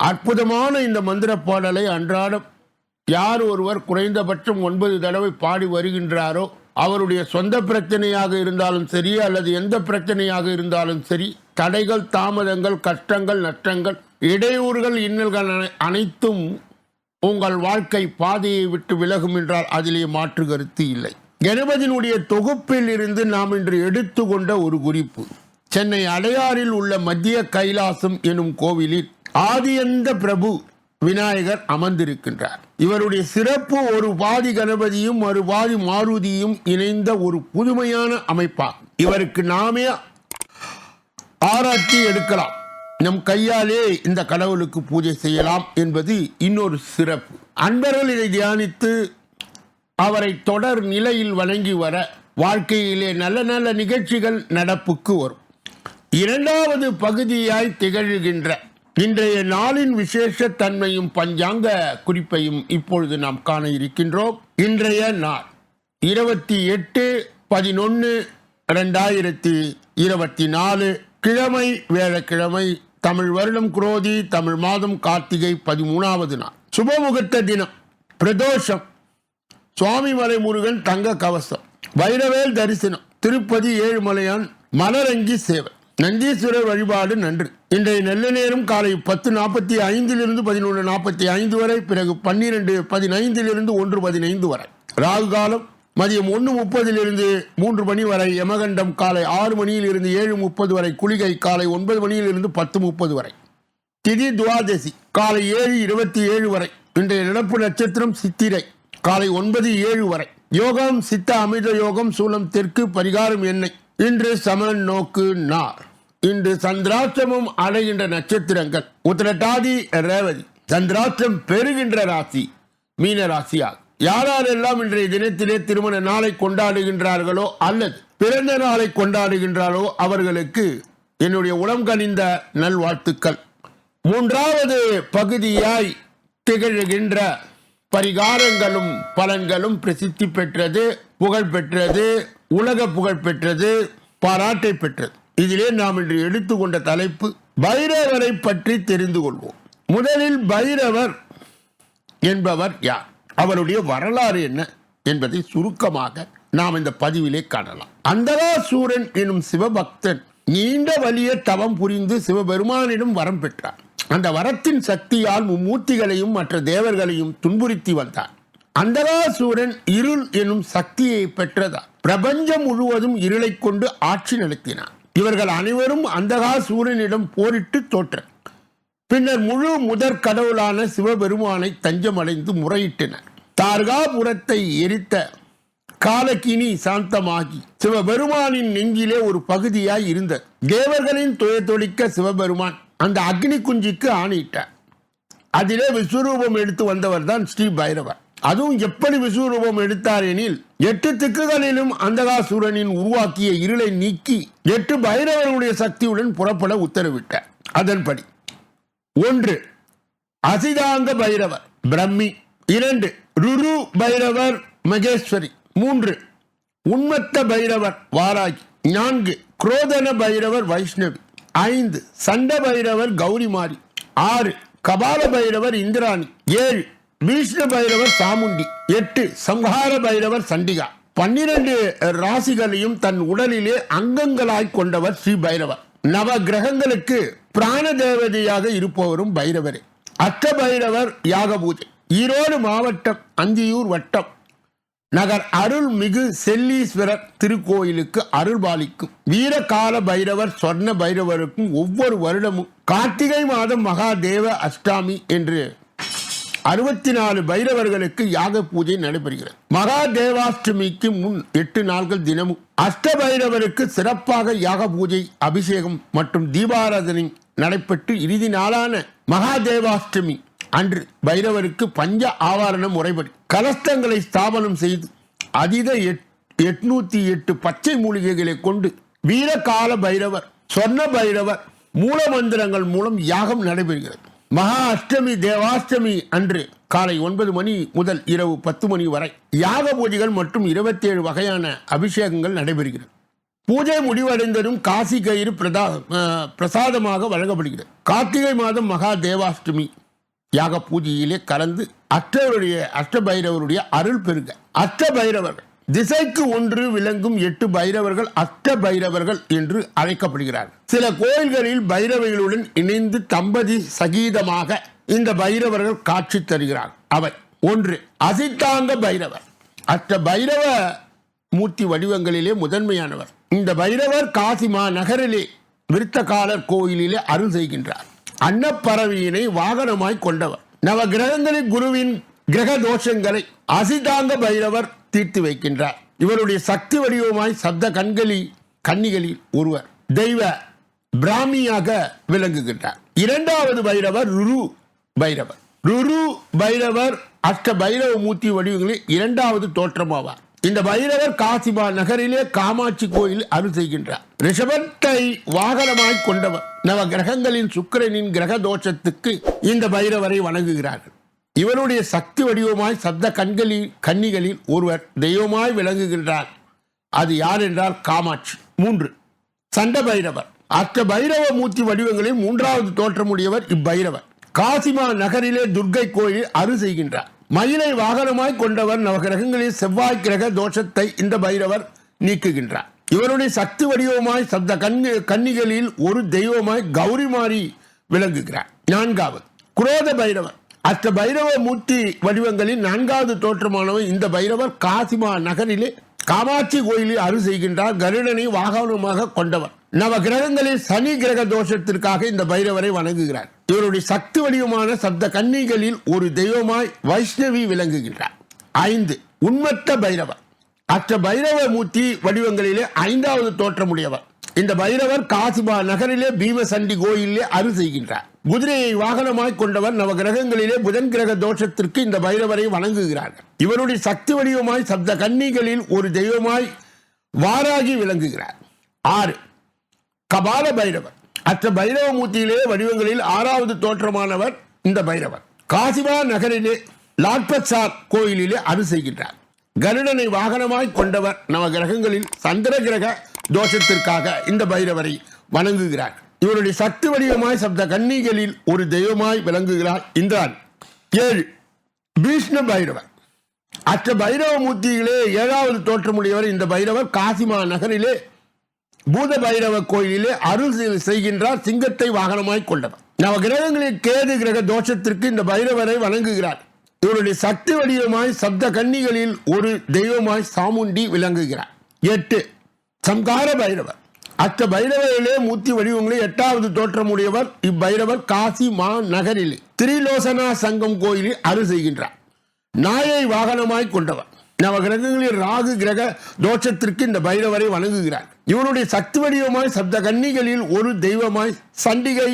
அற்புதமான இந்த மந்திர பாடலை அன்றாடம் யார் ஒருவர் குறைந்தபட்சம் ஒன்பது தடவை பாடி வருகின்றாரோ அவருடைய சொந்த பிரச்சனையாக இருந்தாலும் சரி அல்லது எந்த பிரச்சனையாக இருந்தாலும் சரி தடைகள் தாமதங்கள் கஷ்டங்கள் நஷ்டங்கள் இடையூறுகள் இன்னல்கள் அனை- அனைத்தும் உங்கள் வாழ்க்கை பாதையை விட்டு விலகும் என்றால் அதிலே மாற்று கருத்து இல்லை. கணபதியினுடைய தொகுப்பில் இருந்து நாம் இன்று எடுத்துக்கொண்ட ஒரு குறிப்பு. சென்னை அடையாறில் உள்ள மத்திய கைலாசம் எனும் கோவிலில் ஆதியந்த பிரபு விநாயகர் அமர்ந்திருக்கின்றார். இவருடைய சிறப்பு ஒரு பாதி கணபதியும் ஒரு பாதி மாருதியும் இணைந்த ஒரு புதுமையான அமைப்பாகும். இவருக்கு நாமே ஆராய்ச்சி எடுக்கலாம். நம் கையாலே இந்த கடவுளுக்கு பூஜை செய்யலாம் என்பது இன்னொரு சிறப்பு. அன்பர்கள் இதை தியானித்து அவரை தொடர் நிலையில் வணங்கி வர வாழ்க்கையிலே நல்ல நல்ல நிகழ்ச்சிகள் நடப்புக்கு வரும். இரண்டாவது பகுதியாய் திகழ்கின்ற இன்றைய நாளின் விசேஷ தன்மையும் பஞ்சாங்க குறிப்பையும் இப்பொழுது நாம் காண இருக்கின்றோம். இன்றைய நாள் இருபத்தி எட்டு பதினொன்று ரெண்டாயிரத்தி இருபத்தி நாலு கிழமை வேளக்கிழமை தமிழ் வருடம் குரோதி தமிழ் மாதம் கார்த்திகை பதிமூணாவது நாள். சுபமுகூர்த்த தினம் பிரதோஷம் சுவாமிமலை முருகன் தங்க கவசம் வைரவேல் தரிசனம் திருப்பதி ஏழுமலையான் மலரங்கி சேவை. நந்தீஸ்வரர் வழிபாடு நன்று. இன்றைய நெல்ல நேரம் காலை பத்து நாற்பத்தி ஐந்திலிருந்து பதினொன்று நாற்பத்தி ஐந்து வரை பிறகு பன்னிரெண்டு பதினைந்திலிருந்து ஒன்று பதினைந்து வரை. ராகு காலம் மதியம் ஒன்று முப்பதிலிருந்து மூன்று மணி வரை யமகண்டம் காலை ஆறு மணியிலிருந்து ஏழு முப்பது வரை குளிகை காலை ஒன்பது மணியிலிருந்து பத்து முப்பது வரை. திதி துவாதசி காலை ஏழு இருபத்தி ஏழு வரை. இன்றைய நடப்பு நட்சத்திரம் சித்திரை காலை ஒன்பது ஏழு வரை. யோகம் சித்த அமிர்த யோகம் சூலம் தெற்கு பரிகாரம் எண்ணெய். இன்று சமன் நோக்கு நார். இன்று சந்திராஷ்டமும் அடைகின்ற நட்சத்திரங்கள் உத்திரட்டாதி ரேவதி. சந்திராஷ்டம் பெறுகின்ற ராசி மீன ராசியாகும் யாரெல்லாம் இன்றைய தினத்திலே திருமண நாளை கொண்டாடுகின்றார்களோ அல்லது பிறந்த நாளை கொண்டாடுகின்றாரோ அவர்களுக்கு என்னுடைய உளம் கனிந்த நல்வாழ்த்துக்கள். மூன்றாவது பகுதியாய் திகழ்கின்ற பரிகாரங்களும் பலன்களும் பிரசித்தி பெற்றது புகழ் பெற்றது உலக புகழ் பெற்றது பாராட்டை பெற்றது. இதிலே நாம் இன்று எடுத்துக்கொண்ட தலைப்பு பைரவரை பற்றி தெரிந்து கொள்வோம். முதலில் பைரவர் என்பவர் யார்? அவருடைய வரலாறு என்ன என்பதை சுருக்கமாக நாம் இந்த பதிவிலே காணலாம். அந்தராசூரன் எனும் சிவபக்தன் நீண்ட வழிய தவம் புரிந்து சிவபெருமானிடம் வரம் பெற்றார். அந்த வரத்தின் சக்தியால் மும்மூர்த்திகளையும் மற்ற தேவர்களையும் துன்புறுத்தி வந்தார். அந்தராசூரன் இருள் எனும் சக்தியை பெற்றதால் பிரபஞ்சம் முழுவதும் இருளை கொண்டு ஆட்சி நடத்தினார். இவர்கள் அனைவரும் அந்தகா சூரியனிடம் போரிட்டு தோற்ற. பின்னர் முழு முதற் கடவுளான சிவபெருமானை தஞ்சமடைந்து முறையிட்டனர். தார்காபுரத்தை எரித்த காலக்கினி சாந்தமாகி சிவபெருமானின் நெஞ்சிலே ஒரு பகுதியாய் இருந்தது. தேவர்களின் துயத்தொழிக்க சிவபெருமான் அந்த அக்னி குஞ்சிக்கு ஆணையிட்டார். அதிலே விஸ்வரூபம் எடுத்து வந்தவர் தான் ஸ்ரீ பைரவர். அதுவும் எப்படி விஸ்வரூபம் எடுத்தார் எனில் எட்டு திக்குகளிலும் அந்தகாசூரனின் உருவாக்கிய இருளை நீக்கி எட்டு பைரவர்களுடைய சக்தியுடன் புறப்பட உத்தரவிட்டார். அதன்படி ஒன்று அசிதாங்க பைரவர் பிரம்மி. இரண்டு ருரு பைரவர் மகேஸ்வரி. மூன்று உண்மத்த பைரவர் வாராகி. நான்கு குரோதன பைரவர் வைஷ்ணவி. ஐந்து சண்ட பைரவர் கௌரிமாரி. ஆறு கபால பைரவர் இந்திராணி. ஏழு பீஷ்ண பைரவர் சாமுண்டி எட்டு சம்ஹார பைரவர் சண்டிகா. பன்னிரண்டு ராசிகளையும் தன் உடலிலே அங்கங்களாய் கொண்டவர் ஸ்ரீ பைரவர். நவ கிரகங்களுக்கு பிராண தேவதையாக இருப்பவரும் பைரவரே. அஷ்ட பைரவர் யாக பூஜை ஈரோடு மாவட்டம் அந்தியூர் வட்டம். நகர் அருள்மிகு செல்லீஸ்வரர் திருக்கோயிலுக்கு அருள்பாலிக்கும் வீரகால பைரவர் சொர்ண பைரவருக்கும் ஒவ்வொரு வருடமும் கார்த்திகை மாதம் மகாதேவ அஷ்டாமி என்று அறுபத்தி நாலு பைரவர்களுக்கு யாக பூஜை நடைபெறுகிறது. மகா தேவாஷ்டமிக்கு முன் எட்டு நாட்கள் தினமும் அஷ்ட பைரவருக்கு சிறப்பாக யாக பூஜை அபிஷேகம் மற்றும் தீபாராதனை நடைபெற்று இறுதி நாளான மகாதேவாஷ்டமி அன்று பைரவருக்கு பஞ்ச ஆவரணம் முறைப்படி கலஸ்தங்களை ஸ்தாபனம் செய்து அதீத எட்- எட்நூத்தி எட்டு பச்சை மூலிகைகளை கொண்டு வீரகால பைரவர் சொர்ண பைரவர் மூல மந்திரங்கள் மூலம் யாகம் நடைபெறுகிறது. மகா அஷ்டமி தேவாஷ்டமி அன்று காலை ஒன்பது மணி முதல் இரவு பத்து மணி வரை யாக பூஜைகள் மற்றும் இருபத்தேழு வகையான அபிஷேகங்கள் நடைபெறுகிறது. பூஜை முடிவடைந்ததும் காசி கயிறு பிரதா பிரசாதமாக வழங்கப்படுகிறது. கார்த்திகை மாதம் மகா தேவாஷ்டமி. யாக பூஜையிலே கலந்து அஷ்டருடைய அஷ்டபைரவருடைய அருள் பெருக அஷ்டபைரவர்கள் திசைக்கு ஒன்று விளங்கும் எட்டு பைரவர்கள் அஷ்ட பைரவர்கள் என்று அழைக்கப்படுகிறார். சில கோயில்களில் பைரவைகளுடன் இணைந்து தம்பதி சகீதமாக இந்த பைரவர்கள் காட்சி தருகிறார். அவை ஒன்று அசித்தாங்க பைரவர். அஷ்ட பைரவ மூர்த்தி வடிவங்களிலே முதன்மையானவர். இந்த பைரவர் காசிமா நகரிலே விருத்தகாலர் கோயிலிலே அருள் செய்கின்றார். அன்னப்பறவையினை வாகனமாய் கொண்டவர். நவ கிரகங்களில் குருவின் கிரக தோஷங்களை அசிதாங்க பைரவர் தீர்த்து வைக்கின்றார். இவருடைய சக்தி வடிவமாய் சப்த கண்களி கன்னிகளில் ஒருவர் தெய்வ பிராமியாக விளங்குகின்றார். இரண்டாவது பைரவர் ருரு பைரவர். ருரு பைரவர் அஷ்ட பைரவ மூர்த்தி வடிவங்களில் இரண்டாவது தோற்றமாவார். இந்த பைரவர் காசிபா நகரிலே காமாட்சி கோயில் அருள் செய்கின்றார். ரிஷபத்தை வாகனமாய் கொண்டவர். நவ கிரகங்களின் சுக்கிரனின் கிரக தோஷத்துக்கு இந்த பைரவரை வணங்குகிறார்கள். இவருடைய சக்தி வடிவமாய் சப்த கண்களில் கன்னிகளில் ஒருவர் தெய்வமாய் விளங்குகின்றார். அது யார் என்றால் காமாட்சி. மூன்று. சண்ட பைரவர். அத்த பைரவ மூர்த்தி வடிவங்களில் மூன்றாவது தோற்றமுடையவர் இப்பைரவர். காசிமா நகரிலே துர்க்கை கோயில் அரு செய்கின்றார். மயிலை வாகனமாய் கொண்டவர் நவகிரகங்களில் செவ்வாய் கிரக தோஷத்தை இந்த பைரவர் நீக்குகின்றார். இவருடைய சக்தி வடிவமாய் சப்த கண் கன்னிகளில் ஒரு தெய்வமாய் கௌரி மாறி விளங்குகிறார். நான்காவது. குரோத பைரவர். அஷ்ட பைரவ மூர்த்தி வடிவங்களில் நான்காவது தோற்றமானவர் இந்த பைரவர் காசிமா நகரிலே காமாட்சி கோயிலில் அருள் செய்கின்றார் கருடனை வாகனமாக கொண்டவர். நவ கிரகங்களில் சனி கிரக தோஷத்திற்காக இந்த பைரவரை வணங்குகிறார். இவருடைய சக்தி வடிவமான சப்த கன்னிகளில் ஒரு தெய்வமாய் வைஷ்ணவி விளங்குகின்றார். ஐந்து உண்மத்த பைரவர். அற்ற பைரவ மூர்த்தி வடிவங்களிலே ஐந்தாவது தோற்றமுடையவர். இந்த பைரவர் காசிபா நகரிலே பீமசண்டி கோயிலே அருள் செய்கின்றார் குதிரையை வாகனமாய் கொண்டவர் நவ கிரகங்களிலே புதன் கிரக தோஷத்திற்கு இந்த பைரவரை வணங்குகிறார்கள். இவருடைய சக்தி வடிவமாய் சப்த கன்னிகளில் ஒரு தெய்வமாய் வாராகி விளங்குகிறார். ஆறு கபால பைரவர். அற்ற பைரவ மூர்த்தியிலே வடிவங்களில் ஆறாவது தோற்றமானவர் இந்த பைரவர். காசிபா நகரிலே லாட்பத்சார் கோயிலிலே அருள் செய்கின்றார் கருடனை வாகனமாய் கொண்டவர் நவ கிரகங்களில் சந்திர கிரக தோஷத்திற்காக இந்த பைரவரை வணங்குகிறார். இவருடைய சத்து வடிவமாய் சப்த கன்னிகளில் ஒரு தெய்வமாய் விளங்குகிறார் இந்திரான் ஏழு பீஷ்ண பைரவர். அற்ற பைரவ மூர்த்திகளே ஏழாவது தோற்றமுடையவர் இந்த பைரவர். காசிமா நகரிலே பூத பைரவ கோயிலிலே அருள் செய்கின்றார் சிங்கத்தை வாகனமாய் கொண்டவர். நவ கிரகங்களில் கேது கிரக தோஷத்திற்கு இந்த பைரவரை வணங்குகிறார். இவருடைய சக்தி வடிவமாய் சப்த கன்னிகளில் ஒரு தெய்வமாய் சாமுண்டி விளங்குகிறார். எட்டு சம்கார பைரவர். அஷ்ட பைரவரிலே மூர்த்தி வடிவங்களில் எட்டாவது தோற்றமுடையவர் இப்பைரவர் காசி மா நகரிலே திரிலோசனா சங்கம் கோயிலில் அருள் செய்கின்றார். நாயை வாகனமாய் கொண்டவர். நவ கிரகங்களில் ராகு கிரக தோஷத்திற்கு இந்த பைரவரை வணங்குகிறார். இவருடைய சக்தி வடிவமாய் சப்த கன்னிகளில் ஒரு தெய்வமாய் சண்டிகை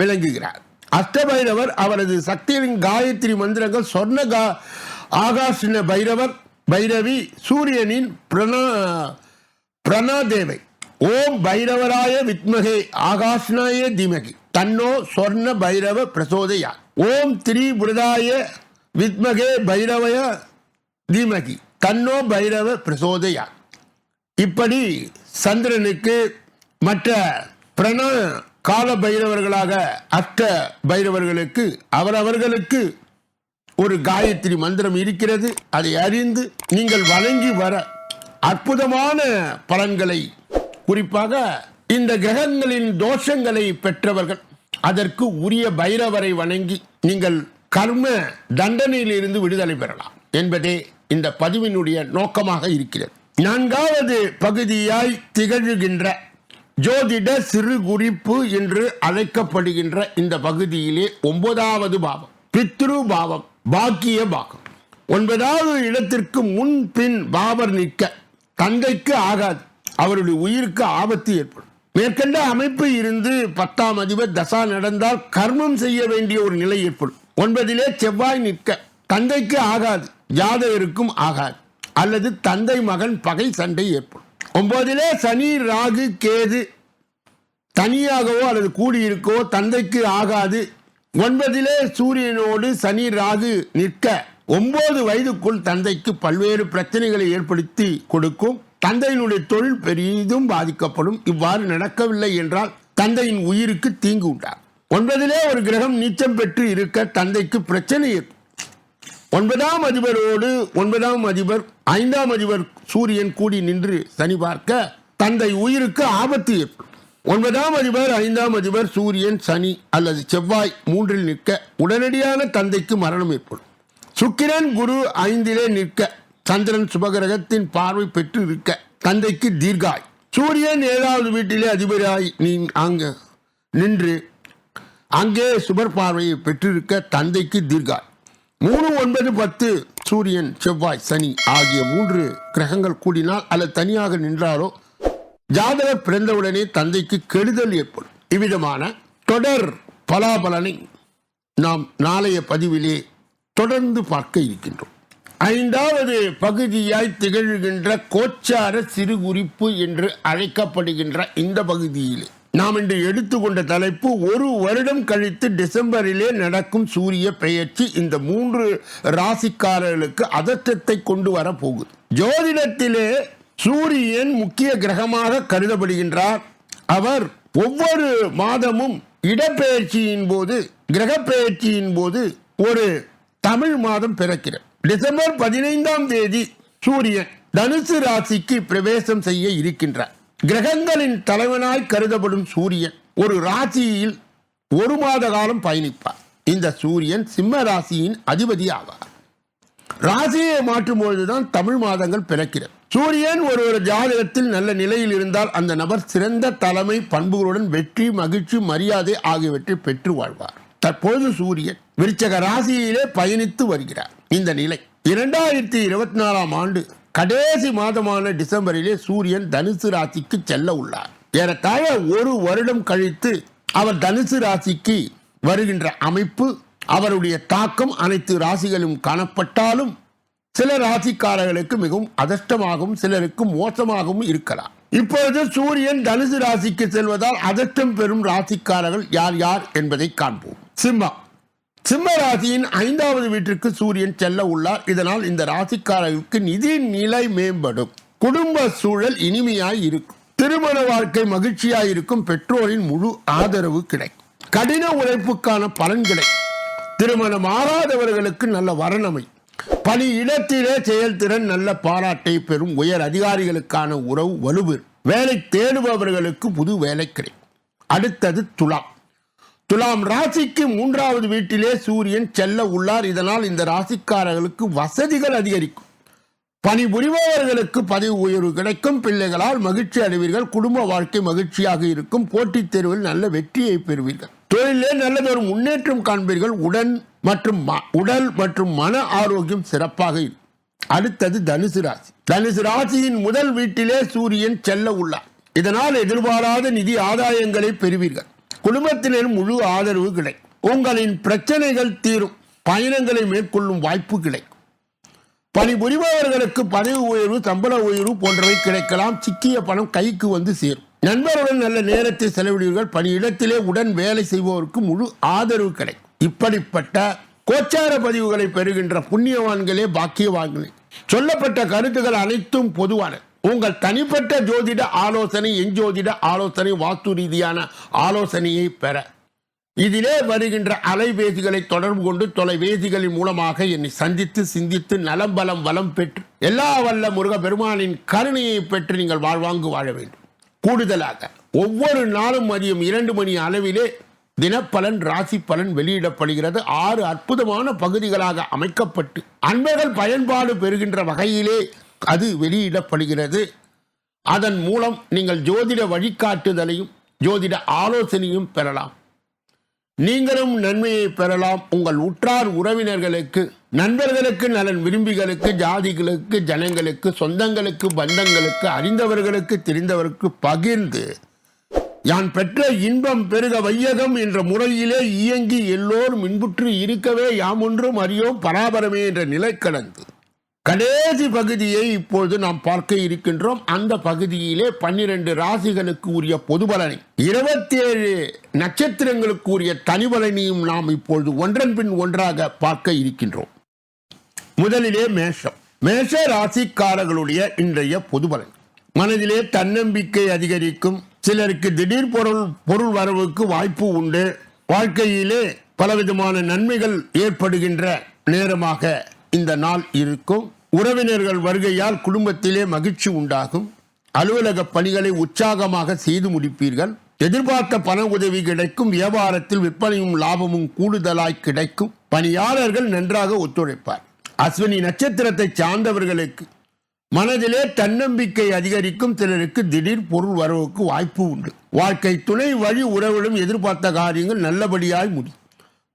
விளங்குகிறார். அஷ்டபைரவர் அவரது சக்தியின் காயத்ரி மந்திரங்கள் சொர்ண கா ஆகாஷ்ண பைரவர் பைரவி சூரியனின் பிரணா பிரணாதேவை. ஓம் பைரவராய வித்மகே ஆகாஷ்னாய தீமகி. தன்னோ சொர்ண பைரவ பிரசோதையா. ஓம் திரிபுரதாய வித்மகே பைரவய தீமகி. தன்னோ பைரவ பிரசோதையா. இப்படி சந்திரனுக்கு மற்ற பிரண கால பைரவர்களாக அஷ்ட பைரவர்களுக்கு அவரவர்களுக்கு ஒரு காயத்ரி மந்திரம் இருக்கிறது. அதை அறிந்து நீங்கள் வழங்கி வர அற்புதமான பலன்களை குறிப்பாக இந்த கிரகங்களின் தோஷங்களை பெற்றவர்கள் அதற்கு உரிய பைரவரை வணங்கி நீங்கள் கர்ம தண்டனையிலிருந்து விடுதலை பெறலாம் என்பதே இந்த பதிவினுடைய நோக்கமாக இருக்கிறது. நான்காவது பகுதியாய் திகழ்கின்ற ஜோதிட சிறு குறிப்பு என்று அழைக்கப்படுகின்ற இந்த பகுதியிலே ஒன்பதாவது பாவம் பித்ரு பாவம் பாக்கிய பாகம். ஒன்பதாவது இடத்திற்கு முன் பின் பாவர் நிற்க தந்தைக்கு ஆகாது. அவருடைய உயிருக்கு ஆபத்து ஏற்படும். மேற்கண்ட அமைப்பு இருந்து பத்தாம் அதிபர் தசா நடந்தால் கர்மம் செய்ய வேண்டிய ஒரு நிலை ஏற்படும். ஒன்பதிலே செவ்வாய் நிற்க தந்தைக்கு ஆகாது ஜாதகருக்கும் ஆகாது அல்லது தந்தை மகன் பகை சண்டை ஏற்படும். ஒன்பதிலே சனி ராகு கேது தனியாகவோ அல்லது கூடியிருக்கவோ தந்தைக்கு ஆகாது. ஒன்பதிலே சூரியனோடு சனி ராகு நிற்க ஒன்பது வயதுக்குள் தந்தைக்கு பல்வேறு பிரச்சனைகளை ஏற்படுத்தி கொடுக்கும். தந்தையினுடைய தொழில் பெரிதும் பாதிக்கப்படும். இவ்வாறு நடக்கவில்லை என்றால் தந்தையின் உயிருக்கு தீங்கு உண்டாகும். ஒன்பதிலே ஒரு கிரகம் நீச்சம் பெற்று இருக்க தந்தைக்கு பிரச்சனை ஒன்பதாம் அதிபரோடு ஒன்பதாம் அதிபர் ஐந்தாம் அதிபர் சூரியன் கூடி நின்று சனி பார்க்க தந்தை உயிருக்கு ஆபத்து ஏற்படும். ஒன்பதாம் அதிபர் ஐந்தாம் அதிபர் சூரியன் சனி அல்லது செவ்வாய் மூன்றில் நிற்க உடனடியான தந்தைக்கு மரணம் ஏற்படும். சுக்கிரன் குரு ஐந்திலே நிற்க சந்திரன் சுபகிரகத்தின் பார்வை பெற்று இருக்க தந்தைக்கு தீர்காய். சூரியன் ஏழாவது வீட்டிலே அதிபராய் நீ அங்கு நின்று அங்கே சுபர் பார்வையை பெற்றிருக்க தந்தைக்கு தீர்காய். மூணு ஒன்பது பத்து சூரியன் செவ்வாய் சனி ஆகிய மூன்று கிரகங்கள் கூடினால் அல்லது தனியாக நின்றாலோ ஜாதகர் பிறந்தவுடனே தந்தைக்கு கெடுதல் ஏற்படும். இவ்விதமான தொடர் பலாபலனை நாம் நாளைய பதிவிலே தொடர்ந்து பார்க்க இருக்கின்றோம். ஐந்தாவது பகுதியாய் திகழ்கின்ற கோச்சார சிறு குறிப்பு என்று அழைக்கப்படுகின்ற இந்த பகுதியிலே. நாம் இன்று எடுத்துக்கொண்ட தலைப்பு ஒரு வருடம் கழித்து டிசம்பரிலே நடக்கும் சூரிய பெயர்ச்சி இந்த மூன்று ராசிக்காரர்களுக்கு அதற்றத்தை கொண்டு வர போகுது ஜோதிடத்திலே சூரியன் முக்கிய கிரகமாக கருதப்படுகின்றார். அவர் ஒவ்வொரு மாதமும் இடப்பெயர்ச்சியின் போது கிரகப்பெயர்ச்சியின் போது ஒரு தமிழ் மாதம் பிறக்கிறது. டிசம்பர் பதினைந்தாம் தேதி சூரியன் தனுசு ராசிக்கு பிரவேசம் செய்ய இருக்கின்றார். கிரகங்களின் தலைவனாய் கருதப்படும் சூரியன் ஒரு ராசியில் ஒரு மாத காலம் பயணிப்பார். இந்த சூரியன் சிம்ம ராசியின் அதிபதி ஆவார். ராசியை மாற்றும் பொழுதுதான் தமிழ் மாதங்கள் பிறக்கிறது. சூரியன் ஒரு ஒரு ஜாதகத்தில் நல்ல நிலையில் இருந்தால் அந்த நபர் சிறந்த தலைமை பண்புகளுடன் வெற்றி மகிழ்ச்சி மரியாதை ஆகியவற்றை பெற்று வாழ்வார். தற்பொழுது சூரியன் விருச்சக ராசியிலே பயணித்து வருகிறார். இந்த நிலை. இரண்டாயிரத்தி இருபத்தி நாலாம் ஆண்டு கடைசி மாதமான டிசம்பரிலே சூரியன் தனுசு ராசிக்கு செல்ல உள்ளார். ஏறத்தாழ ஒரு வருடம் கழித்து அவர் தனுசு ராசிக்கு வருகின்ற அமைப்பு அவருடைய தாக்கம் அனைத்து ராசிகளும் காணப்பட்டாலும் சில ராசிக்காரர்களுக்கு மிகவும் அதிர்ஷ்டமாகவும் சிலருக்கு மோசமாகவும் இருக்கலாம். இப்பொழுது சூரியன் தனுசு ராசிக்கு செல்வதால் அதிர்ஷ்டம் பெறும் ராசிக்காரர்கள் யார் யார் என்பதை காண்போம். சிம்மம். சிம்ம ராசியின் ஐந்தாவது வீட்டிற்கு சூரியன் செல்ல உள்ளார். இதனால் இந்த ராசிக்காரர்களுக்கு நிதி நிலை மேம்படும். குடும்ப சூழல் இனிமையாய் இருக்கும். திருமண வாழ்க்கை மகிழ்ச்சியாய் இருக்கும். பெற்றோரின் முழு ஆதரவு கிடைக்கும். கடின உழைப்புக்கான பலன் கிடைக்கும். திருமணம் ஆறாதவர்களுக்கு நல்ல வரணமை. பணி இடத்திலே செயல்திறன் நல்ல பாராட்டை பெறும். உயர் அதிகாரிகளுக்கான உறவு வலுவு வேலை தேடுபவர்களுக்கு புது வேலை கிடைக்கும். அடுத்தது துலாம். துலாம் ராசிக்கு மூன்றாவது வீட்டிலே சூரியன் செல்ல உள்ளார். இதனால் இந்த ராசிக்காரர்களுக்கு வசதிகள் அதிகரிக்கும். பணிபுரிபவர்களுக்கு பதவி உயர்வு கிடைக்கும். பிள்ளைகளால் மகிழ்ச்சி அடைவீர்கள். குடும்ப வாழ்க்கை மகிழ்ச்சியாக இருக்கும். போட்டித் தேர்வில் நல்ல வெற்றியை பெறுவீர்கள். தொழிலே நல்லதொரு முன்னேற்றம் காண்பீர்கள். உடன் மற்றும் ம- உடல் மற்றும் மன ஆரோக்கியம் சிறப்பாக இருக்கும். அடுத்தது தனுசு ராசி. தனுசு ராசியின் முதல் வீட்டிலே சூரியன் செல்ல உள்ளார். இதனால் எதிர்பாராத நிதி ஆதாயங்களை பெறுவீர்கள். குடும்பத்தினர் முழு ஆதரவு கிடைக்கும் உங்களின் பிரச்சனைகள் தீரும். பயணங்களை மேற்கொள்ளும் வாய்ப்பு கிடைக்கும் பணிபுரிபவர்களுக்கு பதவி உயர்வு சம்பள உயர்வு போன்றவை கிடைக்கலாம். சிக்கிய பணம் கைக்கு வந்து சேரும். நண்பருடன் நல்ல நேரத்தை செலவிடுவீர்கள். பணியிடத்திலே உடன் வேலை செய்பவருக்கு முழு ஆதரவு கிடைக்கும் இப்படிப்பட்ட கோச்சார பதிவுகளை பெறுகின்ற புண்ணியவான்களே பாக்கியவான்களே. சொல்லப்பட்ட கருத்துகள் அனைத்தும் பொதுவான உங்கள் தனிப்பட்ட ஜோதிட ஆலோசனை என் ஜோதிட ஆலோசனை வாஸ்து ரீதியான ஆலோசனையை பெற. இதிலே வருகின்ற அலைபேசிகளை தொடர்பு கொண்டு தொலைபேசிகளின் மூலமாக என்னை சந்தித்து சிந்தித்து நலம் பலம் வளம் பெற்று எல்லா வல்ல முருக பெருமானின் கருணையை பெற்று நீங்கள் வாழ்வாங்கு வாழ வேண்டும். கூடுதலாக ஒவ்வொரு நாளும் மதியம் இரண்டு மணி அளவிலே தினப்பலன் ராசி பலன் வெளியிடப்படுகிறது. ஆறு அற்புதமான பகுதிகளாக அமைக்கப்பட்டு அன்பர்கள் பயன்பாடு பெறுகின்ற வகையிலே அது வெளியிடப்படுகிறது. அதன் மூலம் நீங்கள் ஜோதிட வழிகாட்டுதலையும் ஜோதிட ஆலோசனையும் பெறலாம். நீங்களும் நன்மையை பெறலாம். உங்கள் உற்றார் உறவினர்களுக்கு நண்பர்களுக்கு நலன் விரும்பிகளுக்கு ஜாதிகளுக்கு ஜனங்களுக்கு சொந்தங்களுக்கு பந்தங்களுக்கு அறிந்தவர்களுக்கு தெரிந்தவருக்கு பகிர்ந்து யான் பெற்ற இன்பம் பெருக வையகம் என்ற முறையிலே இயங்கி எல்லோரும் இன்புற்று இருக்கவே யாம் ஒன்றும் அறியோம் பராபரமே என்ற நிலை கடந்து கடைசி பகுதியை இப்பொழுது நாம் பார்க்க இருக்கின்றோம். அந்த பகுதியிலே பன்னிரண்டு ராசிகளுக்கு உரிய பொது பலனை இருபத்தி ஏழு நட்சத்திரங்களுக்கு உரிய தனி பலனையும் நாம் இப்பொழுது ஒன்றன் பின் ஒன்றாக பார்க்க இருக்கின்றோம். முதலிலே மேஷம். மேஷ ராசிக்காரர்களுடைய இன்றைய பொது பலன் மனதிலே தன்னம்பிக்கை அதிகரிக்கும் சிலருக்கு திடீர் பொருள் பொருள் வரவுக்கு வாய்ப்பு உண்டு. வாழ்க்கையிலே பலவிதமான நன்மைகள் ஏற்படுகின்ற நேரமாக இந்த நாள் இருக்கும். உறவினர்கள் வருகையால் குடும்பத்திலே மகிழ்ச்சி உண்டாகும். அலுவலக பணிகளை உற்சாகமாக செய்து முடிப்பீர்கள். எதிர்பார்த்த பண உதவி கிடைக்கும். வியாபாரத்தில் விற்பனையும் லாபமும் கூடுதலாய் கிடைக்கும். பணியாளர்கள் நன்றாக ஒத்துழைப்பார். அஸ்வினி நட்சத்திரத்தை சார்ந்தவர்களுக்கு மனதிலே தன்னம்பிக்கை அதிகரிக்கும். சிலருக்கு திடீர் பொருள் வரவுக்கு வாய்ப்பு உண்டு. வாழ்க்கை துணை வழி உறவிலும் எதிர்பார்த்த காரியங்கள் நல்லபடியாய் முடியும்.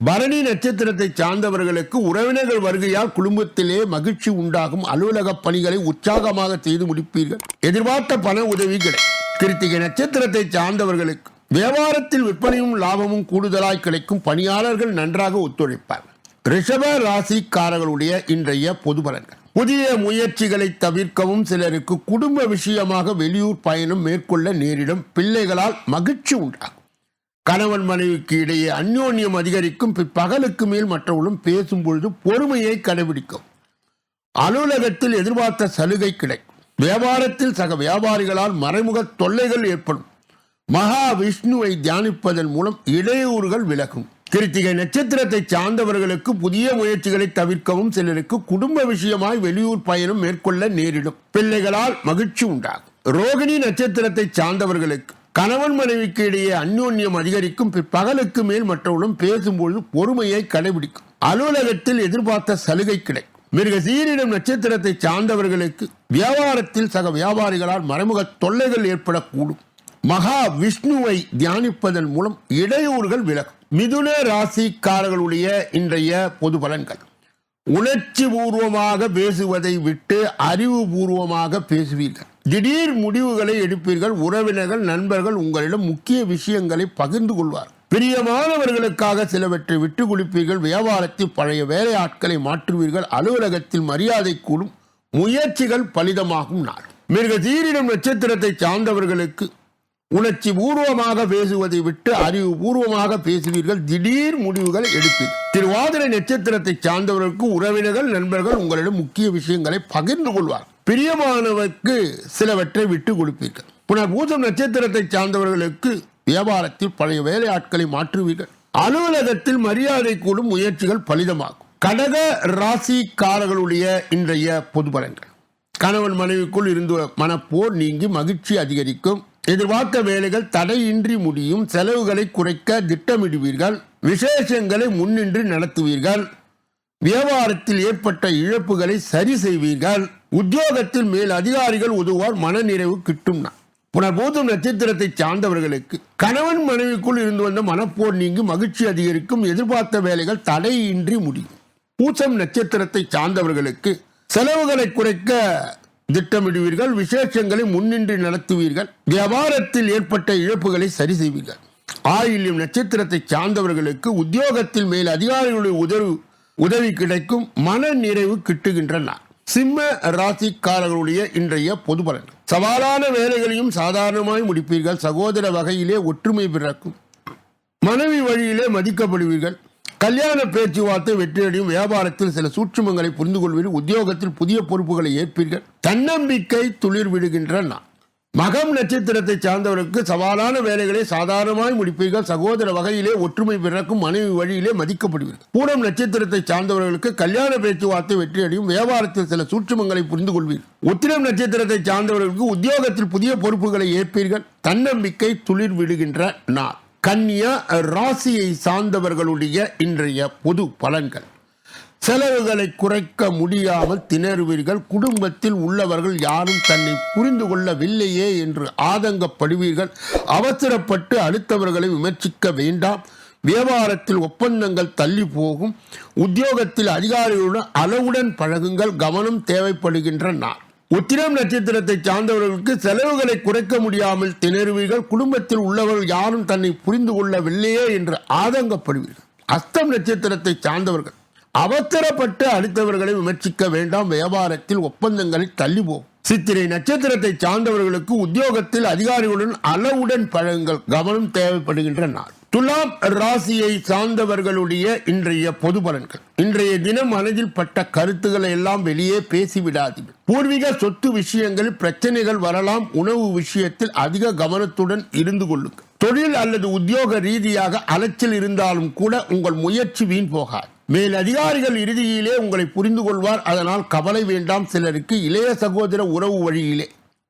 பரணி நட்சத்திரத்தை சார்ந்தவர்களுக்கு உறவினர்கள் வருகையால் குடும்பத்திலே மகிழ்ச்சி உண்டாகும். அலுவலக பணிகளை உற்சாகமாக செய்து முடிப்பீர்கள். எதிர்பார்த்த பண உதவி கிடைக்கும். கிருத்திகை நட்சத்திரத்தை சார்ந்தவர்களுக்கு வியாபாரத்தில் விற்பனையும் லாபமும் கூடுதலாய் கிடைக்கும். பணியாளர்கள் நன்றாக ஒத்துழைப்பார்கள். ரிஷப ராசிக்காரர்களுடைய இன்றைய பொது பலன்கள். புதிய முயற்சிகளை தவிர்க்கவும் சிலருக்கு குடும்ப விஷயமாக வெளியூர் பயணம் மேற்கொள்ள நேரிடும். பிள்ளைகளால் மகிழ்ச்சி உண்டாகும். கணவன் மனைவிக்கு இடையே அந்யோன்யம் அதிகரிக்கும் பகலுக்கு மேல் மற்றவர்களும் பேசும் பொழுது பொறுமையை கடைபிடிக்கும். அலுவலகத்தில் எதிர்பார்த்த சலுகை கிடைக்கும். வியாபாரத்தில் சக வியாபாரிகளால் மறைமுக தொல்லைகள் ஏற்படும். மகா விஷ்ணுவை தியானிப்பதன் மூலம் இடையூறுகள் விலகும். கிருத்திகை நட்சத்திரத்தை சார்ந்தவர்களுக்கு புதிய முயற்சிகளை தவிர்க்கவும் சிலருக்கு குடும்ப விஷயமாய் வெளியூர் பயணம் மேற்கொள்ள நேரிடும். பிள்ளைகளால் மகிழ்ச்சி உண்டாகும். ரோகிணி நட்சத்திரத்தை சார்ந்தவர்களுக்கு கணவன் மனைவிக்கு இடையே அந்யோன்யம் அதிகரிக்கும் பகலுக்கு மேல் மற்றவர்களும் பேசும்பொழுது பொறுமையை கடைபிடிக்கும். அலுவலகத்தில் எதிர்பார்த்த சலுகை கிடைக்கும். மிருக சீரிடம் நட்சத்திரத்தை சார்ந்தவர்களுக்கு வியாபாரத்தில் சக வியாபாரிகளால் மறைமுக தொல்லைகள் ஏற்படக்கூடும். மகா விஷ்ணுவை தியானிப்பதன் மூலம் இடையூறுகள் விலகும். மிதுன ராசிக்காரர்களுடைய இன்றைய பொது பலன்கள். உணர்ச்சி பூர்வமாக பேசுவதை விட்டு அறிவுபூர்வமாக பேசுவீர்கள். திடீர் முடிவுகளை எடுப்பீர்கள் உறவினர்கள் நண்பர்கள் உங்களிடம் முக்கிய விஷயங்களை பகிர்ந்து கொள்வார். பிரியமானவர்களுக்காக சிலவற்றை விட்டு கொடுப்பீர்கள் வியாபாரத்தில் பழைய வேலை ஆட்களை மாற்றுவீர்கள் அலுவலகத்தில் மரியாதை கூடும் முயற்சிகள் பலிதமாகும் நாள். மிருக தீரிடம் நட்சத்திரத்தை சார்ந்தவர்களுக்கு உணர்ச்சி பூர்வமாக பேசுவதை விட்டு அறிவு பூர்வமாக பேசுவீர்கள் திடீர் முடிவுகளை எடுப்பீர்கள் திருவாதிரை நட்சத்திரத்தை சார்ந்தவர்களுக்கு உறவினர்கள் நண்பர்கள் உங்களிடம் முக்கிய விஷயங்களை பகிர்ந்து கொள்வார். பிரியமானவருக்கு சிலவற்றை விட்டு கொடுப்பீர்கள். புனர் பூசம் நட்சத்திரத்தை சார்ந்தவர்களுக்கு வியாபாரத்தில் பழைய வேலையாட்களை மாற்றுவீர்கள். அலுவலகத்தில் மரியாதை கூடும் முயற்சிகள் பலிதமாகும். கடக ராசிக்காரர்களுடைய இன்றைய பொது பலன்கள். கணவன் மனைவிக்குள் இருந்து மனப்போர் நீங்கி மகிழ்ச்சி அதிகரிக்கும். எதிர்பார்த்த வேலைகள் தடையின்றி முடியும். செலவுகளை குறைக்க திட்டமிடுவீர்கள். விசேஷங்களை முன்னின்று நடத்துவீர்கள். வியாபாரத்தில் ஏற்பட்ட இழப்புகளை சரி செய்வீர்கள். உத்தியோகத்தில் மேல் அதிகாரிகள் உதவுவார் மனநிறைவு கிட்டும் நாள். புனர்பூதம் நட்சத்திரத்தை சார்ந்தவர்களுக்கு கணவன் மனைவிக்குள் இருந்து வந்த மனப்போர் நீங்கி மகிழ்ச்சி அதிகரிக்கும் எதிர்பார்த்த வேலைகள் தடையின்றி முடியும். பூசம் நட்சத்திரத்தை சார்ந்தவர்களுக்கு செலவுகளை குறைக்க திட்டமிடுவீர்கள் விசேஷங்களை முன்னின்று நடத்துவீர்கள் வியாபாரத்தில் ஏற்பட்ட இழப்புகளை சரி செய்வீர்கள். ஆயில்யம் நட்சத்திரத்தை சார்ந்தவர்களுக்கு உத்தியோகத்தில் மேல் அதிகாரிகளுடைய உதவி உதவி கிடைக்கும் மன நிறைவு கிட்டுகின்ற நாள் சிம்ம ராசிக்காரர்களுடைய இன்றைய பொது பலன். சவாலான வேலைகளையும் சாதாரணமாய் முடிப்பீர்கள். சகோதர வகையிலே ஒற்றுமை பிறக்கும். மனைவி வழியிலே மதிக்கப்படுவீர்கள். கல்யாண பேச்சுவார்த்தை வெற்றியடையும். வியாபாரத்தில் சில சூட்சுமங்களை புரிந்து கொள்வீர்கள் உத்தியோகத்தில் புதிய பொறுப்புகளை ஏற்பீர்கள். தன்னம்பிக்கை துளிர் விடுகின்ற நான் மகம் நட்சத்திரத்தை சார்ந்தவருக்கு சவாலான வேலைகளை சாதாரணமாய் முடிப்பீர்கள். சகோதர வகையிலே ஒற்றுமை பிறக்கும் மனைவி வழியிலே மதிக்கப்படுவீர்கள். பூரம் நட்சத்திரத்தை சார்ந்தவர்களுக்கு கல்யாண பேச்சுவார்த்தை வெற்றியடையும். வியாபாரத்தில் சில சூட்சுமங்களை புரிந்து கொள்வீர்கள் உத்திரம் நட்சத்திரத்தை சார்ந்தவர்களுக்கு உத்தியோகத்தில் புதிய பொறுப்புகளை ஏற்பீர்கள். தன்னம்பிக்கை துளிர் விடுகின்ற நாள். கன்னியா ராசியை சார்ந்தவர்களுடைய இன்றைய பொது பலன்கள். செலவுகளை குறைக்க முடியாமல் திணறுவீர்கள். குடும்பத்தில் உள்ளவர்கள் யாரும் தன்னை புரிந்து கொள்ளவில்லையே என்று ஆதங்கப்படுவீர்கள். அவசரப்பட்டு அடுத்தவர்களை விமர்சிக்க வேண்டாம். வியாபாரத்தில் ஒப்பந்தங்கள் தள்ளி போகும். உத்தியோகத்தில் அதிகாரிகளுடன் அளவுடன் பழகுங்கள். கவனம் தேவைப்படுகின்ற நாள். உத்திரம் நட்சத்திரத்தை சார்ந்தவர்களுக்கு செலவுகளை குறைக்க முடியாமல் திணறுவீர்கள். குடும்பத்தில் உள்ளவர்கள் யாரும் தன்னை புரிந்து கொள்ளவில்லையே என்று ஆதங்கப்படுவீர்கள். அஸ்தம் நட்சத்திரத்தை சார்ந்தவர்கள் அவசரப்பட்டு அடுத்தவர்களை விமர்சிக்க வேண்டாம். வியாபாரத்தில் ஒப்பந்தங்களை தள்ளிவோம் சித்திரை நட்சத்திரத்தை சார்ந்தவர்களுக்கு உத்தியோகத்தில் அதிகாரிகளுடன் அளவுடன் பழகுங்கள். கவனம் தேவைப்படுகின்ற நாள். துலாம் ராசியை சார்ந்தவர்களுடைய இன்றைய பொது பலன்கள். இன்றைய தினம் மனதில் பட்ட கருத்துக்களை எல்லாம் வெளியே பேசிவிடாதீர்கள். பூர்வீக சொத்து விஷயங்களில் பிரச்சனைகள் வரலாம். உணவு விஷயத்தில் அதிக கவனத்துடன் இருந்து கொள்ளுங்கள். தொழில் அல்லது உத்தியோக ரீதியாக அலைச்சல் இருந்தாலும் கூட உங்கள் முயற்சி வீண் போகாது. மேல் அதிகாரிகள் இறுதியிலே உங்களை புரிந்து கொள்வார் அதனால் கவலை வேண்டாம் சிலருக்கு இளைய சகோதர உறவு வழியிலே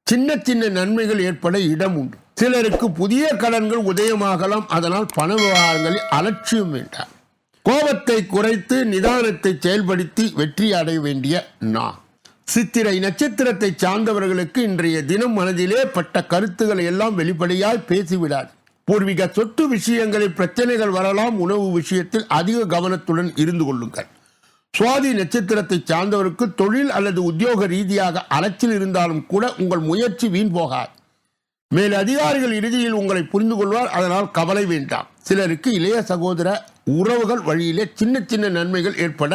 சின்ன சின்ன நன்மைகள் ஏற்பட இடம் உண்டு. சிலருக்கு புதிய கடன்கள் உதயமாகலாம். அதனால் பண விவகாரங்களில் அலட்சியம் வேண்டாம். கோபத்தை குறைத்து நிதானத்தை செயல்படுத்தி வெற்றி அடைய வேண்டிய நான் சித்திரை நட்சத்திரத்தை சார்ந்தவர்களுக்கு இன்றைய தினம் மனதிலே பட்ட கருத்துக்களை எல்லாம் வெளிப்படையாய் பேசிவிடாது. பூர்வீக சொத்து விஷயங்களில் பிரச்சனைகள் வரலாம் உணவு விஷயத்தில் அதிக கவனத்துடன் இருந்து கொள்ளுங்கள். சுவாதி நட்சத்திரத்தை சார்ந்தவருக்கு தொழில் அல்லது உத்தியோக ரீதியாக அலைச்சல் இருந்தாலும் கூட உங்கள் முயற்சி வீண் போகாது. மேல் அதிகாரிகள் இறுதியில் உங்களை புரிந்து கொள்வார் அதனால் கவலை வேண்டாம். சிலருக்கு இளைய சகோதர உறவுகள் வழியிலே சின்ன சின்ன நன்மைகள் ஏற்பட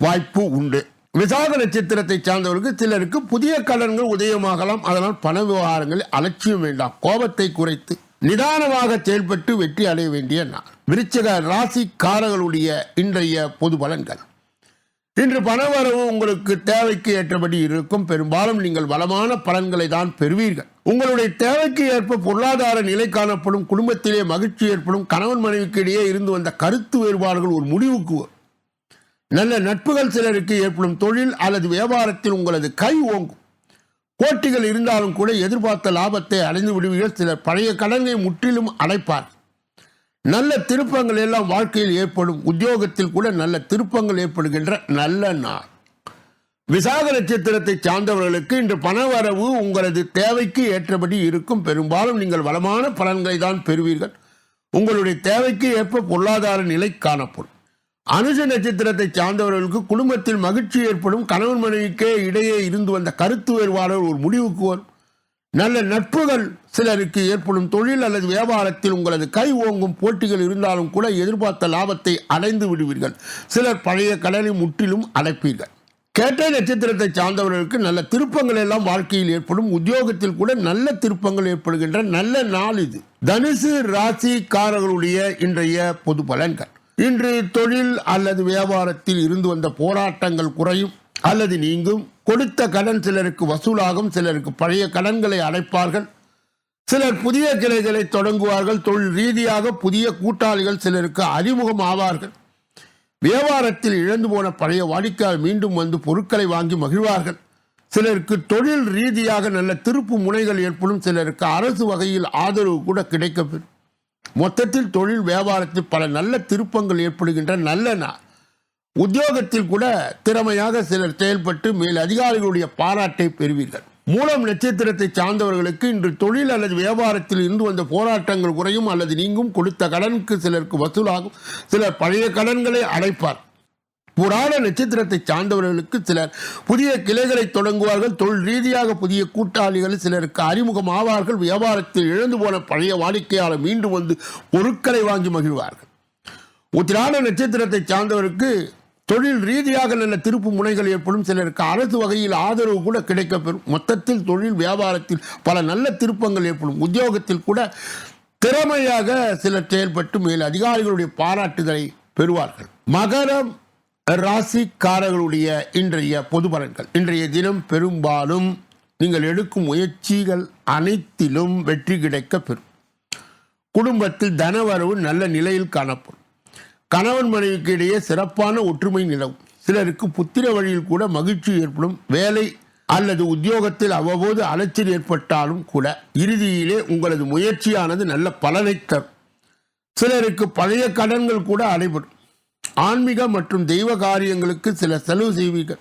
வாய்ப்பு உண்டு. விசாக நட்சத்திரத்தை சார்ந்தவருக்கு சிலருக்கு புதிய கடன்கள் உதயமாகலாம் அதனால் பண விவகாரங்களில் அலட்சியம் வேண்டாம். கோபத்தை குறைத்து நிதானமாக செயல்பட்டு வெற்றி அடைய வேண்டிய நாள். விருச்சக ராசிக்காரர்களுடைய இன்றைய பொது பலன்கள். இன்று பணவரவு உங்களுக்கு தேவைக்கு ஏற்றபடி இருக்கும். பெரும்பாலும் நீங்கள் வளமான பலன்களை தான் பெறுவீர்கள். உங்களுடைய தேவைக்கு ஏற்ப பொருளாதார நிலை காணப்படும். குடும்பத்திலே மகிழ்ச்சி ஏற்படும். கணவன் மனைவிக்கு இடையே இருந்து வந்த கருத்து வேறுபாடுகள் ஒரு முடிவுக்கு நல்ல நட்புகள் சிலருக்கு ஏற்படும். தொழில் அல்லது வியாபாரத்தில் உங்களது கை ஓங்கும். போட்டிகள் இருந்தாலும் கூட எதிர்பார்த்த லாபத்தை அடைந்து விடுவீர்கள். சிலர் பழைய கடனை முற்றிலும் அடைப்பார் நல்ல திருப்பங்கள் எல்லாம் வாழ்க்கையில் ஏற்படும். உத்தியோகத்தில் கூட நல்ல திருப்பங்கள் ஏற்படுகின்ற நல்ல நாள். விசாக நட்சத்திரத்தை சார்ந்தவர்களுக்கு இன்று பணவரவு உங்களது தேவைக்கு ஏற்றபடி இருக்கும். பெரும்பாலும் நீங்கள் வளமான பலன்களை தான் பெறுவீர்கள். உங்களுடைய தேவைக்கு ஏற்ப பொருளாதார நிலை காணப்படும். அனுஜ நட்சத்திரத்தை சார்ந்தவர்களுக்கு குடும்பத்தில் மகிழ்ச்சி ஏற்படும் கணவன் மனைவிக்கே இடையே இருந்து வந்த கருத்து வேறுபாடுகள் ஒரு முடிவுக்கு வரும். நல்ல நட்புகள் சிலருக்கு ஏற்படும். தொழில் அல்லது வியாபாரத்தில் உங்களது கை ஓங்கும் போட்டிகள் இருந்தாலும் கூட எதிர்பார்த்த லாபத்தை அடைந்து விடுவீர்கள். சிலர் பழைய கடனை முற்றிலும் அடைப்பீர்கள். கேட்டை நட்சத்திரத்தை சார்ந்தவர்களுக்கு நல்ல திருப்பங்கள் எல்லாம் வாழ்க்கையில் ஏற்படும். உத்தியோகத்தில் கூட நல்ல திருப்பங்கள் ஏற்படுகின்ற நல்ல நாள் இது. தனுசு ராசிக்காரர்களுடைய இன்றைய பொது பலன்கள். இன்று தொழில் அல்லது வியாபாரத்தில் இருந்து வந்த போராட்டங்கள் குறையும் அல்லது நீங்கும். கொடுத்த கடன் சிலருக்கு வசூலாகும் சிலருக்கு பழைய கடன்களை அடைப்பார்கள். சிலர் புதிய கிளைகளை தொடங்குவார்கள். தொழில் ரீதியாக புதிய கூட்டாளிகள் சிலருக்கு அறிமுகம் ஆவார்கள். வியாபாரத்தில் இழந்து போன பழைய வாடிக்கையால் மீண்டும் வந்து பொருட்களை வாங்கி மகிழ்வார்கள். சிலருக்கு தொழில் ரீதியாக நல்ல திருப்பு முனைகள் ஏற்படும். சிலருக்கு அரசு வகையில் ஆதரவு கூட கிடைக்கப்பெறும். மொத்தத்தில் தொழில் வியாபாரத்தில் பல நல்ல திருப்பங்கள் ஏற்படுகின்ற நல்ல நாள் உத்தியோகத்தில் கூட திறமையாக சிலர் செயல்பட்டு மேல் அதிகாரிகளுடைய பாராட்டை பெறுவீர்கள். மூலம் நட்சத்திரத்தை சார்ந்தவர்களுக்கு இன்று தொழில் அல்லது வியாபாரத்தில் இருந்து வந்த போராட்டங்கள் குறையும் அல்லது நீங்கும் கொடுத்த கடனுக்கு சிலருக்கு வசூலாகும். சிலர் பழைய கடன்களை அடைப்பார். புராண நட்சத்திரத்தை சார்ந்தவர்களுக்கு சிலர் புதிய கிளைகளை தொடங்குவார்கள். தொழில் ரீதியாக புதிய கூட்டாளிகள் சிலருக்கு அறிமுகம் ஆவார்கள். வியாபாரத்தில் இழந்து போன பழைய வாடிக்கையாளர் மீண்டும் வந்து பொருட்களை வாங்கி மகிழ்வார்கள். உத்திராட நட்சத்திரத்தை சார்ந்தவருக்கு தொழில் ரீதியாக நல்ல திருப்பு முனைகள் ஏற்படும். சிலருக்கு அரசு வகையில் ஆதரவு கூட கிடைக்கப்பெறும். மொத்தத்தில் தொழில் வியாபாரத்தில் பல நல்ல திருப்பங்கள் ஏற்படும். உத்தியோகத்தில் கூட திறமையாக சிலர் செயல்பட்டு மேல் அதிகாரிகளுடைய பாராட்டுதலை பெறுவார்கள். மகரம் ராசிக்காரர்களுடைய இன்றைய பொது பலன்கள். இன்றைய தினம் பெரும்பாலும் நீங்கள் எடுக்கும் முயற்சிகள் அனைத்திலும் வெற்றி கிடைக்க பெறும். குடும்பத்தில் தனவரவு நல்ல நிலையில் காணப்படும். கணவன் மனைவிக்கு இடையே சிறப்பான ஒற்றுமை நிலவும். சிலருக்கு புத்திர வழியில் கூட மகிழ்ச்சி ஏற்படும். வேலை அல்லது உத்தியோகத்தில் அவ்வப்போது அலைச்சல் ஏற்பட்டாலும் கூட இறுதியிலே உங்களது முயற்சியானது நல்ல பலனை தரும். சிலருக்கு பழைய கடன்கள் கூட அடைபடும். ஆன்மீக மற்றும் தெய்வ காரியங்களுக்கு சில செலவு செய்வீர்கள்.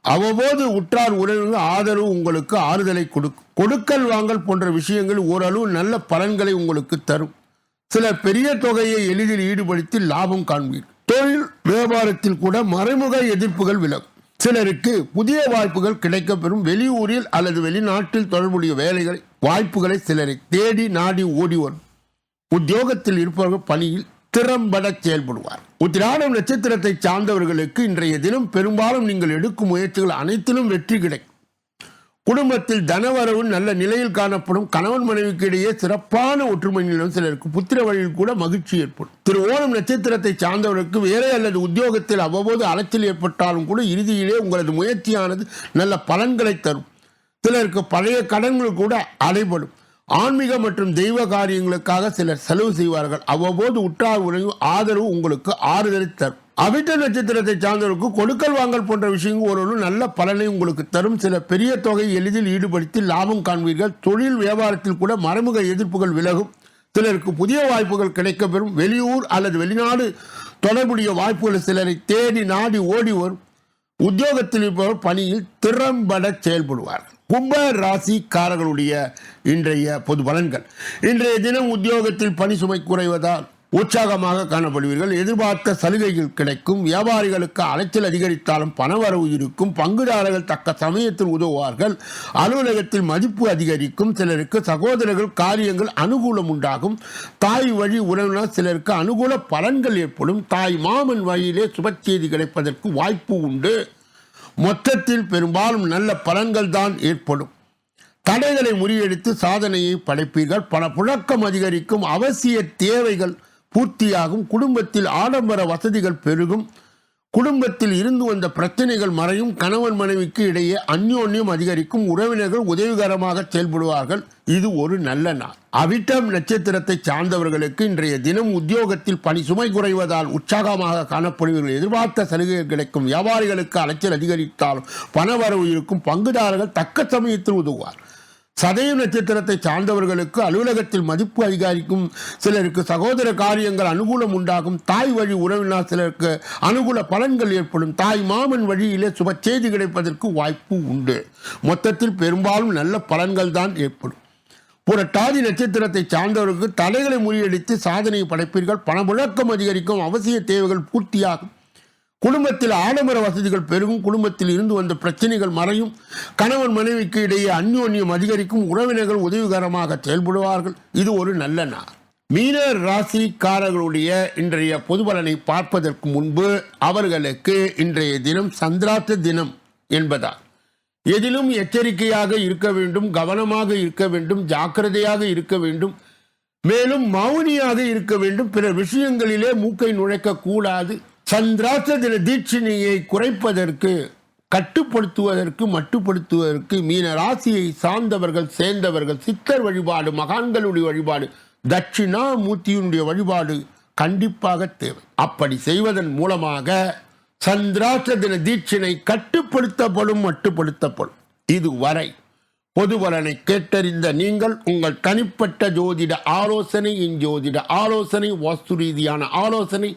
அவ்வப்போது உற்றார் உறவினர்கள் ஆதரவு உங்களுக்கு ஆறுதலை கொடுக்கும். கொடுக்கல் வாங்கல் போன்ற விஷயங்கள் ஓரளவு நல்ல பலன்களை உங்களுக்கு தரும். சில பெரிய தொகையை எளிதில் ஈடுபடுத்தி லாபம் காண்பீர்கள். தொழில் வியாபாரத்தில் கூட மறைமுக எதிர்ப்புகள் விலகும். சிலருக்கு புதிய வாய்ப்புகள் கிடைக்கப்பெறும். வெளியூரில் அல்லது வெளிநாட்டில் தொடர்புடைய வேலைகளை வாய்ப்புகளை சிலரை தேடி நாடி ஓடி வரும். உத்தியோகத்தில் இருப்பவர்கள் பணியில் திறம்பட செயல்படுவார். உத்திராடம் நட்சத்திரத்தை சார்ந்தவர்களுக்கு இன்றைய தினம் பெரும்பாலும் நீங்கள் எடுக்கும் முயற்சிகள் அனைத்திலும் வெற்றி கிடைக்கும். குடும்பத்தில் தனவரவு நல்ல நிலையில் காணப்படும் கணவன் மனைவிக்கு இடையே சிறப்பான ஒற்றுமை நிலவும் சிலருக்கு புத்திர வழியில் கூட மகிழ்ச்சி ஏற்படும். திரு ஓணம் நட்சத்திரத்தை சார்ந்தவருக்கு வேலை அல்லது உத்தியோகத்தில் அவ்வப்போது அலைச்சல் ஏற்பட்டாலும் கூட இறுதியிலே உங்களது முயற்சியானது நல்ல பலன்களை தரும். சிலருக்கு பழைய கடன்கள் கூட அடைபடும். ஆன்மீக மற்றும் தெய்வ காரியங்களுக்காக சிலர் செலவு செய்வார்கள். அவ்வப்போது உற்றார் உறவு ஆதரவு உங்களுக்கு ஆறுதலை தரும் அவிட்ட நட்சத்திரத்தை சார்ந்தவருக்கு கொடுக்கல் வாங்கல் போன்ற விஷயங்கள் ஒரு ஒரு நல்ல பலனை உங்களுக்கு தரும். சில பெரிய தொகை எளிதில் ஈடுபடுத்தி லாபம் காண்பீர்கள். தொழில் வியாபாரத்தில் கூட மறைமுக எதிர்ப்புகள் விலகும். சிலருக்கு புதிய வாய்ப்புகள் கிடைக்கப்பெறும். வெளியூர் அல்லது வெளிநாடு தொடர்புடைய வாய்ப்புகள் சிலரை தேடி நாடி ஓடி வரும். உத்தியோகத்தில் இருப்பவர் பணியில் திறம்பட செயல்படுவார்கள் கும்ப ராசிக்காரர்களுடைய இன்றைய பொது பலன்கள். இன்றைய தினம் உத்தியோகத்தில் பணி சுமை குறைவதால் உற்சாகமாக காணப்படுவீர்கள். எதிர்பார்த்த சலுகைகள் கிடைக்கும். வியாபாரிகளுக்கு அலைச்சல் அதிகரித்தாலும் பணவரவு இருக்கும். பங்குதாரர்கள் தக்க சமயத்தில் உதவுவார்கள். அலுவலகத்தில் மதிப்பு அதிகரிக்கும். சிலருக்கு சகோதரர்கள் காரியங்கள் அனுகூலம் உண்டாகும். தாய் வழி உறவினர் சிலருக்கு அனுகூல பலன்கள் ஏற்படும். தாய் மாமன் வழியிலே சுபச்செய்தி கிடைப்பதற்கு வாய்ப்பு உண்டு. மொத்தத்தில் பெரும்பாலும் நல்ல பலன்கள் தான் ஏற்படும். தடைகளை முறியடித்து சாதனையை படைப்பீர்கள். பல புழக்கம் அதிகரிக்கும். அவசிய தேவைகள் பூர்த்தியாகும். குடும்பத்தில் ஆடம்பர வசதிகள் பெருகும். குடும்பத்தில் இருந்து வந்த பிரச்சனைகள் மறையும். கணவன் மனைவிக்கு இடையே அந்யோன்யம் அதிகரிக்கும். உறவினர்கள் உதவிகரமாக செயல்படுவார்கள். இது ஒரு நல்ல நாள். அவிட்டம் நட்சத்திரத்தை சார்ந்தவர்களுக்கு இன்றைய தினம் உத்தியோகத்தில் பணி சுமை குறைவதால் உற்சாகமாக காணப்படுவீர்கள். எதிர்பார்த்த சலுகைகள் கிடைக்கும். வியாபாரிகளுக்கு அலைச்சல் அதிகரித்தாலும் பணவரவு இருக்கும். பங்குதாரர்கள் தக்க சமயத்தில் உதவுவார். சதயம் நட்சத்திரத்தை சார்ந்தவர்களுக்கு அலுவலகத்தில் மதிப்பு அதிகரிக்கும். சிலருக்கு சகோதர காரியங்கள் அனுகூலம் உண்டாகும். தாய் வழி உறவினர் சிலருக்கு அனுகூல பலன்கள் ஏற்படும். தாய் மாமன் வழியிலே சுப செய்தி கிடைப்பதற்கு வாய்ப்பு உண்டு. மொத்தத்தில் பெரும்பாலும் நல்ல பலன்கள் தான் ஏற்படும். புரட்டாதி நட்சத்திரத்தை சார்ந்தவருக்கு தலைகளை முறியடித்து சாதனை படைப்பீர்கள். பணமுழக்கம் அதிகரிக்கும். அவசிய தேவைகள் பூர்த்தியாகும். குடும்பத்தில் ஆடம்பர வசதிகள் பெருகும் குடும்பத்தில் இருந்து வந்த பிரச்சனைகள் மறையும் கணவன் மனைவிக்கு இடையே அந்யோன்யம் அதிகரிக்கும் உறவினர்கள் உதவிகரமாக செயல்படுவார்கள். இது ஒரு நல்ல நாள். மீன ராசிக்காரர்களுடைய இன்றைய பொது பலனை பார்ப்பதற்கு முன்பு அவர்களுக்கு இன்றைய தினம் சந்திராத்த தினம் என்பதால். எதிலும் எச்சரிக்கையாக இருக்க வேண்டும் கவனமாக இருக்க வேண்டும் ஜாக்கிரதையாக இருக்க வேண்டும். மேலும் மௌனியாக இருக்க வேண்டும். பிற விஷயங்களிலே மூக்கை நுழைக்க கூடாது சந்திராத்த தின தீட்சணையை குறைப்பதற்கு கட்டுப்படுத்துவதற்கு மட்டுப்படுத்துவதற்கு மீன ராசியை சார்ந்தவர்கள் சேர்ந்தவர்கள் சித்தர் வழிபாடு மகான்களுடைய வழிபாடு தட்சிணாமூர்த்தியினுடைய வழிபாடு கண்டிப்பாக தேவை. அப்படி செய்வதன் மூலமாக சந்திராஷ்ட தின தீட்சினை கட்டுப்படுத்தப்படும் மட்டுப்படுத்தப்படும். இதுவரை பொது கேட்டறிந்த நீங்கள் உங்கள் தனிப்பட்ட ஜோதிட ஆலோசனை இன் ஜோதிட ஆலோசனை வாஸ்து ரீதியான ஆலோசனை